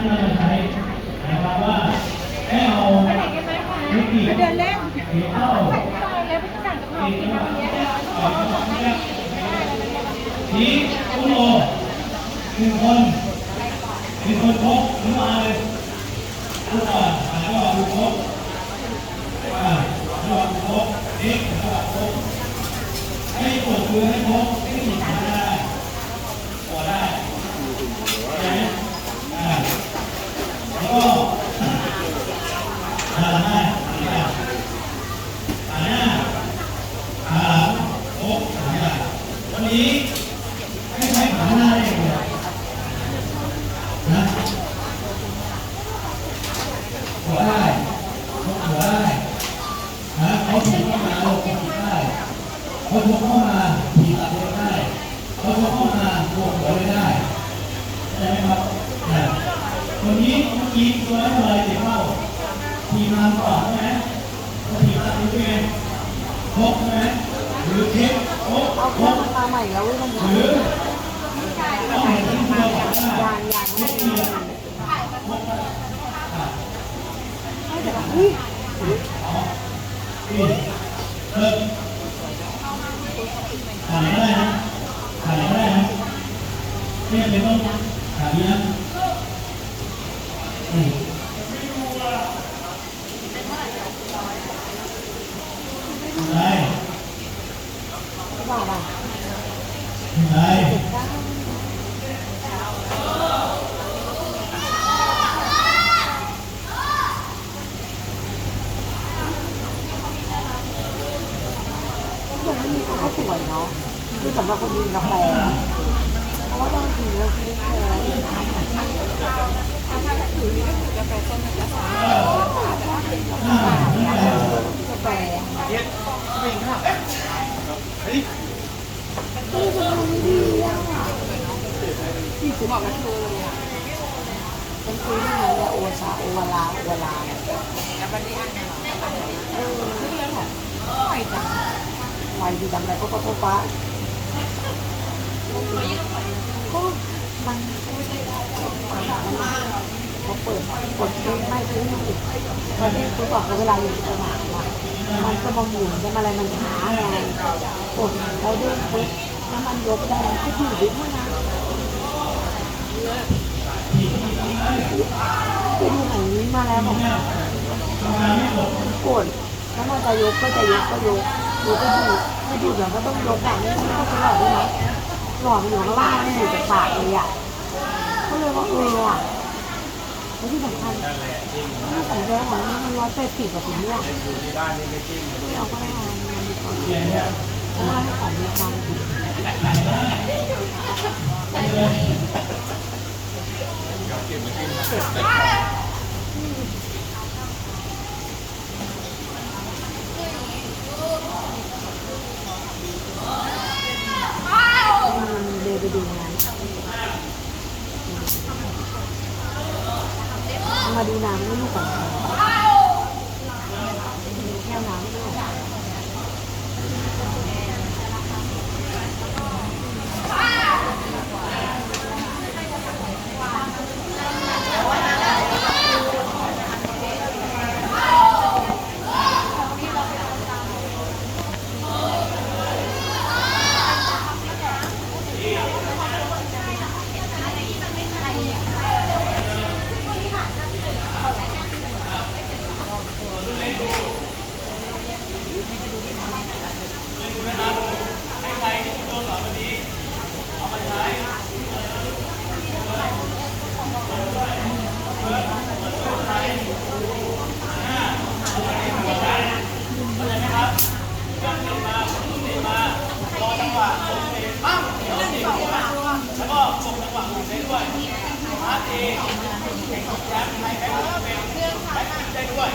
ที่เราจะใช้นะครับว่าให้เอาวิธีเดินเล่นเกี่ยวเข้าแล้วไปสั่งกับเรากินอะไรเงี้ยนี้คุณโอหนึ่งคนหนึ่งคนพกหรือมาเลยพูดก่อนอ่านว่าคุณพกอ่าระหว่าคุณพกนี่ระหว่างพกให้ปวดมือให้พกให้หยิบมาได้พอได้ใช่ไหมอ่าแล้วก็อ่านได้อ่านได้อ่านหน้า ขาหลังโอ๊ะสามอย่างวันนี้ให้ใช้ขาหน้าได้อย่างเดียวนะหัวได้ยกหัวได้นะเขาถีบเข้ามาลงถีบได้ เขาชกเข้ามาถีตัดเล็กได้เขาชกเข้ามาโกงหัวเลยได้ใช่ไหมครับนะวันนี้เมื่อกี้ตัวนั้นอะไรเจ็บเป้าทีมาก่อนใช่ไหมผีตัดเล็กเองพกใช่ไหมหรือเทปพกพเครื่องกมาใหม่แล้วมันหรือต้องเห็นที่ตัวก่อนว่ายางยางไม่ม่เกี่ยวแต่แบบอุ้ยนี่เริ่ม ถ่ายก็ได้นะถ่ายก็ได้นะไม่จำเป็นต้องถ่ายนะอืมได้ว่าอะไรได้ คนที่มีเขา สวยเนาะคือสำหรับคนกินกาแฟเพราะว่าบางทีเราซื้อกาแฟอ่านี่ได้กาแฟนี่มันไม่ดีอะที่ผมบอกว่าคือเลยอะเป็นคุยที่ไหนเนี่ยโอชาโอวาลาโอวาลาแล้ววันนี้อันนี้อเรื่องของไวจัง ไวดีจังเลยก็ก็ก็ป้าก็มันเขาเปิดกดไม่ไม่ซื้อไม่ติดตอนนี้คุณบอกเวลาอยู่สนามอะมันจะมาหมุนจะมาอะไรมันช้าไงกดแล้วเด้งปุ๊บน้ำมันยกได้ก็ถือดิ้นนะไปดูหนังนี้มาแล้วบอกกดแล้วมันจะยกก็จะยกก็ยกยกก็ดู ไม่ดูเดี๋ยวก็ต้องยกแบบนี้ไม่ต้องหลอดด้วยนะหลอดมันอยู่ข้างล่างมันอยู่จากปากเลยอะก็เลยว่าเออว่ะแล้วที่สำคัญที่สำคัญของมันมันร้อยแปดสิบกว่าถึงเนี่ยไม่เราก็ได้เอามันดีกว่าเพราะว่าของมีความมันเดินไปดูงาน มาดูน้ำไม่รู้ก่อน ด้วย